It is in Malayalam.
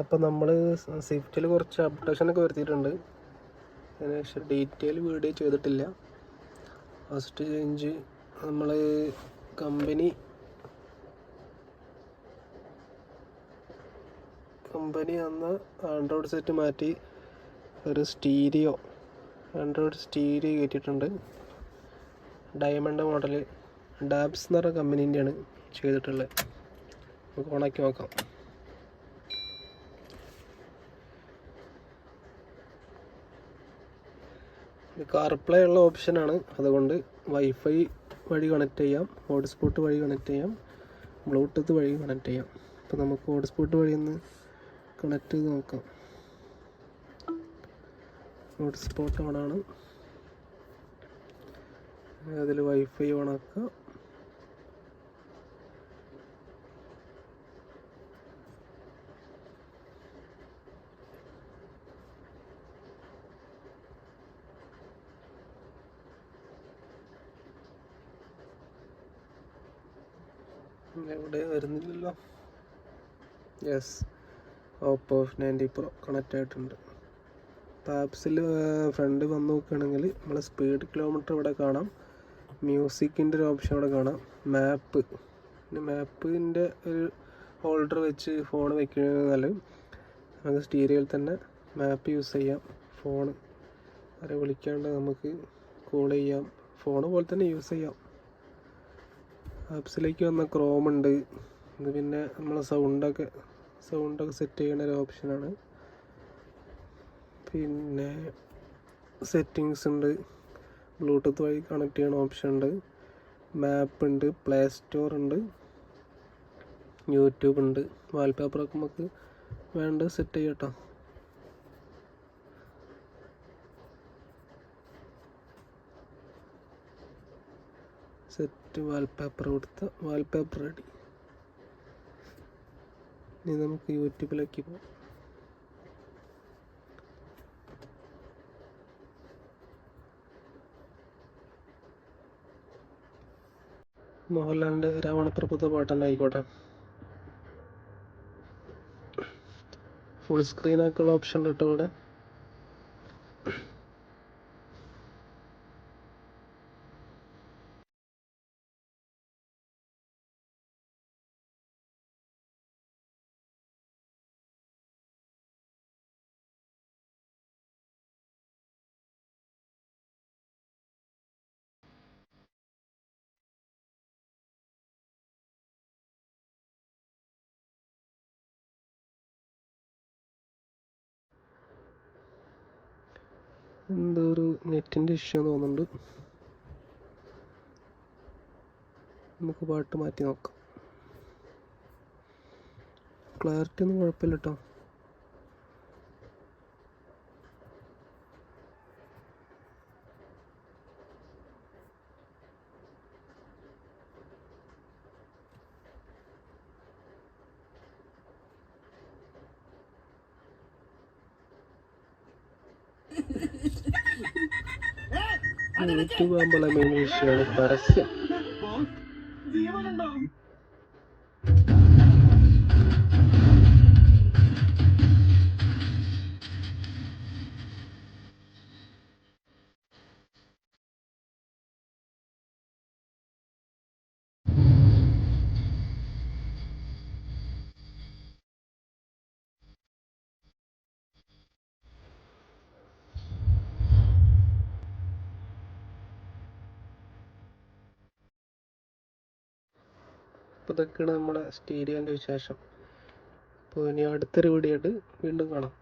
അപ്പോൾ നമ്മൾ സ്വിഫ്റ്റിൽ കുറച്ച് അപ്ഡേഷനൊക്കെ വരുത്തിയിട്ടുണ്ട്. അതിന് ഡീറ്റെയിൽ വീഡിയോ ചെയ്തിട്ടില്ല. ഫസ്റ്റ് ചേഞ്ച് നമ്മൾ കമ്പനി കമ്പനി അന്ന് ആൻഡ്രോയിഡ് സെറ്റ് മാറ്റി ഒരു സ്റ്റീരിയോ ആൻഡ്രോയിഡ് സ്റ്റീരിയോ കയറ്റിയിട്ടുണ്ട്. ഡയമണ്ട് മോഡൽ ഡാബ്സ് എന്ന് പറഞ്ഞ കമ്പനീന്റെയാണ് ചെയ്തിട്ടുള്ളത്. നമുക്ക് ഓണാക്കി നോക്കാം. കാർപ്ലേ ഉള്ള ഓപ്ഷനാണ് അതുകൊണ്ട് വൈഫൈ വഴി കണക്ട് ചെയ്യാം. ഹോട്ട്സ്പോട്ട് വഴി കണക്ട് ചെയ്യാം. ബ്ലൂടൂത്ത് വഴി കണക്ട് ചെയ്യാം. അപ്പോൾ നമുക്ക് ഹോട്ട്സ്പോട്ട് വഴി ഒന്ന് കണക്ട് ചെയ്ത് നോക്കാം. ഹോട്ട്സ്പോട്ട് ഓണാണ് അതിൽ വൈഫൈ ഓണാക്കുക എവിടെ വരുന്നില്ലല്ലോ. Yes Oppo ninety pro connect ആയിട്ടുണ്ട്. ആപ്സിൽ ഫ്രണ്ട് വന്ന് നോക്കുകയാണെങ്കിൽ നമ്മളെ സ്പീഡ് കിലോമീറ്റർ ഇവിടെ കാണാം. മ്യൂസിക്കിന്റെ ഒരു ഓപ്ഷൻ ഇവിടെ കാണാം. മാപ്പ് പിന്നെ മാപ്പിന്റെ ഒരു ഹോൾഡർ വെച്ച് ഫോൺ വെക്കുന്നതിനാൽ നമുക്ക് സ്റ്റീരിയോയിൽ തന്നെ മാപ്പ് യൂസ് ചെയ്യാം. ഫോൺ ആരെ വിളിക്കാണ്ട് നമുക്ക് കോൾ ചെയ്യാം. ഫോൺ പോലെ തന്നെ യൂസ് ചെയ്യാം. ആപ്സിലേക്ക് വന്ന ക്രോം ഉണ്ട്. ഇത് പിന്നെ നമ്മൾ സൗണ്ടൊക്കെ സൗണ്ടൊക്കെ സെറ്റ് ചെയ്യുന്ന ഒരു ഓപ്ഷനാണ് പിന്നെ സെറ്റിങ്സ് ഉണ്ട്. ബ്ലൂടൂത്ത് വഴി കണക്ട് ചെയ്യണ ഓപ്ഷൻ ഉണ്ട്. മാപ്പ് ഉണ്ട് പ്ലേ സ്റ്റോർ ഉണ്ട്. യൂട്യൂബ് ഉണ്ട്. വാൾപേപ്പറൊക്കെ നമുക്ക് വേണ്ട സെറ്റ് ചെയ്യട്ടോ. സെറ്റ് വാൾപേപ്പർ കൊടുത്ത വാൾപേപ്പർ റെഡി ഇനി നമുക്ക് യൂട്യൂബിലേക്ക് പോകാം. മോഹൻലാലിന്റെ രാവണപ്രഭുത്വ പാട്ടന്നെ ആയിക്കോട്ടെ. ഫുൾ സ്ക്രീനൊക്കെയുള്ള ഓപ്ഷൻ കിട്ടും എന്തോ ഒരു നെറ്റിന്റെ ഇഷ്യൂ തോന്നുന്നുണ്ട്. നമുക്ക് പാട്ട് മാറ്റി നോക്കാം. ക്ലാരിറ്റി ഒന്നും കുഴപ്പമില്ല കേട്ടോ യൂട്യൂബ് ആകുമ്പോൾ മെയിൻ വിഷയമാണ് പരസ്യം. അപ്പോൾ ഇതൊക്കെയാണ് നമ്മുടെ സ്റ്റേഡിയന്റെ വിശേഷം. അപ്പോൾ ഇനി അടുത്തൊരു വീഡിയോ ആയിട്ട് വീണ്ടും കാണാം.